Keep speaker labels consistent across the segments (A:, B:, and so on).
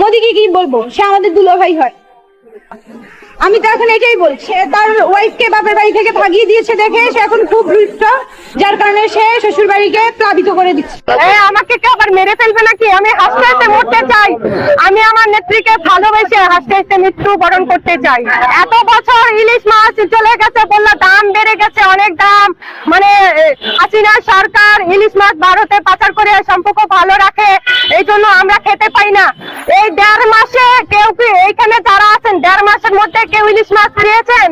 A: মোদিকে কি বলব? সে আমাদের দুলো ভাই হয়। আমি তো এখন এটাই বলছি তার ওয়াইফকে বাপের বাড়ি থেকে ভাগিয়ে দিয়েছে দেখে সে এখন খুব যার কারণে সে শ্বশুর বাড়িকে প্লাবিত করে দিচ্ছে।
B: আমাকে আবার মেরে ফেলবে নাকি? আমি হাসতে হাসতে মরতে চাই। আমি আমার নেত্রীকে ভালোবেসে হাসতে হাসতে মৃত্যু বরণ করতে চাই। এত বছর ইলিশ মাছ চলে গেছে বলল, দাম বেড়ে গেছে, অনেক দাম। মানে হাসিনা সরকার ইলিশ মাছ ভারতে পাচার করে সম্পর্ক ভালো রাখে, এই জন্য এই দেড় মাসে কেউ কি এইখানে যারা আছেন, দেড় মাসের মধ্যে কেউ ইলিশ মাছ খেয়েছেন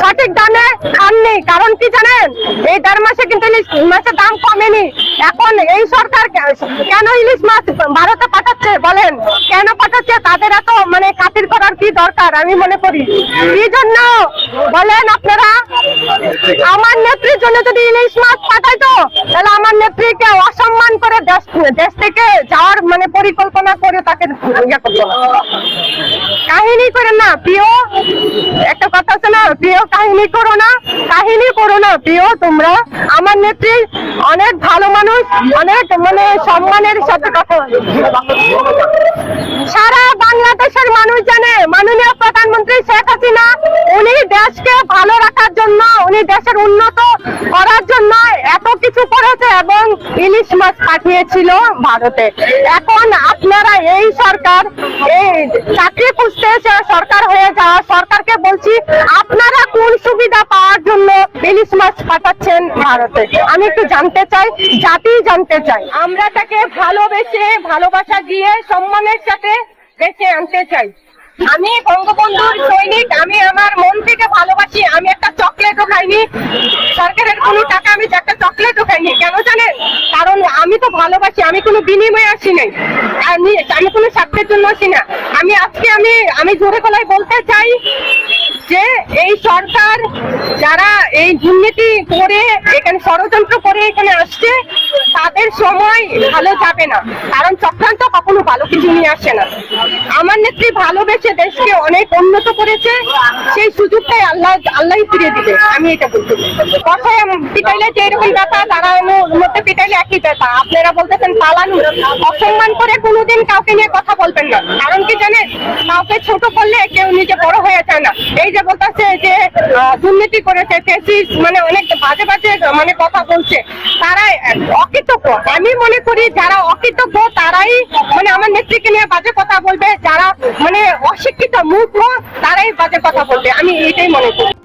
B: সঠিক দামে খাননি, কারণ কি জানেন? এই দেড় মাসে কিন্তু ইলিশ মাছের দাম কমেনি। এখন এই সরকার কেন ইলিশ মাছ ভারতে পাঠাচ্ছে বলেন? কেন পাঠাচ্ছে? তাদের এত মানে খাতির করার কি দরকার? আমি মনে করি। কি জন্য? বলেন আপনারা। আমার নেত্রীর জন্য যদি ইলিশ মাছ পাঠাইতো, তাহলে আমার নেত্রীকে অসম্মান করে দেশ দেশ থেকে যাওয়ার মানে পরিকল্পনা করে তাকে কাহিনী করে না, প্রিয়। একটা কথা আছে না, প্রিয়, কাহিনী করো না, কাহিনী করো না, প্রিয়, তোমরা। আমার নেত্রী অনেক ভালো মানুষ, অনেক মানে সম্মানের সাথে কথা সারা বাংলাদেশের মানুষ জানে, মাননীয় প্রধানমন্ত্রী শেখ হাসিনা, উনি দেশকে ভালো রাখার জন্য, উনি দেশের উন্নত করার জন্য এত কিছু করেছে এবং ইলিশ মাছ পাঠিয়েছিল ভারতে। এখন আপনারা এই সরকার, এই চাকরি খুঁজতে সরকার হয়ে যাওয়া, সরকারকে বলছি, আপনারা কোন সুবিধা পাওয়ার জন্য ইলিশ মাছ পাঠাচ্ছেন ভারতে? আমি একটু জানতে চাই, জাতি জানতে চাই। আমরা তাকে ভালোবেসে, ভালোবাসা দিয়ে, সম্মানের সাথে বেঁচে আনতে চাই। আমি বঙ্গবন্ধুর সৈনিক, আমি আমার মন থেকে ভালোবাসি, আমি একটা চকলেটও খাইনি। সরকারের কোনো টাকা, আমি একটা চকলেটও খাইনি, কেন জানেন? কারণ আমি তো ভালোবাসি, আমি কোনো বিনিময়ে আসি নাই। আমি আমি কোনো স্বার্থের জন্য আসি না। আমি আজকে আমি আমি জোরে গলায় বলতে চাই যে এই সরকার যারা এই দুর্নীতি করে, এখানে ষড়যন্ত্র করে এখানে আসছে তাদের সময় ভালো যাবে না। কারণ চক্রান্ত কখনো ভালো কিছু নিয়ে আসে না। আমার নেত্রী ভালোবেসে দেশকে অনেক উন্নত করেছে। সেই সুযোগটাই আল্লাহ আল্লাহ ফিরিয়ে দিবে। আমি এটা বলতে কথায় পিটাইলে যে এরকম ব্যথা তারা মধ্যে পিটাইলে একই ব্যথা আপনারা বলতেছেন পালানো। অসম্মান করে কোনোদিন কাউকে নিয়ে কথা বলবেন না। কারণ কি জানেন? কাউকে ছোট করলে কেউ নিজে বড় হয়ে যায় না। এই যে বলতেছে যে দুর্নীতি করেছে ফেসিস মানে অনেক বাজে বাজে মানে কথা বলছে। তারা অকৃতজ্ঞ। আমি মনে করি যারা অকৃতজ্ঞ, তারাই মানে আমার নেত্রীকে নিয়ে বাজে কথা বলবে। যারা মানে অশিক্ষিত, মূর্খ, তারাই বাজে কথা বলবে। আমি এটাই মনে করি।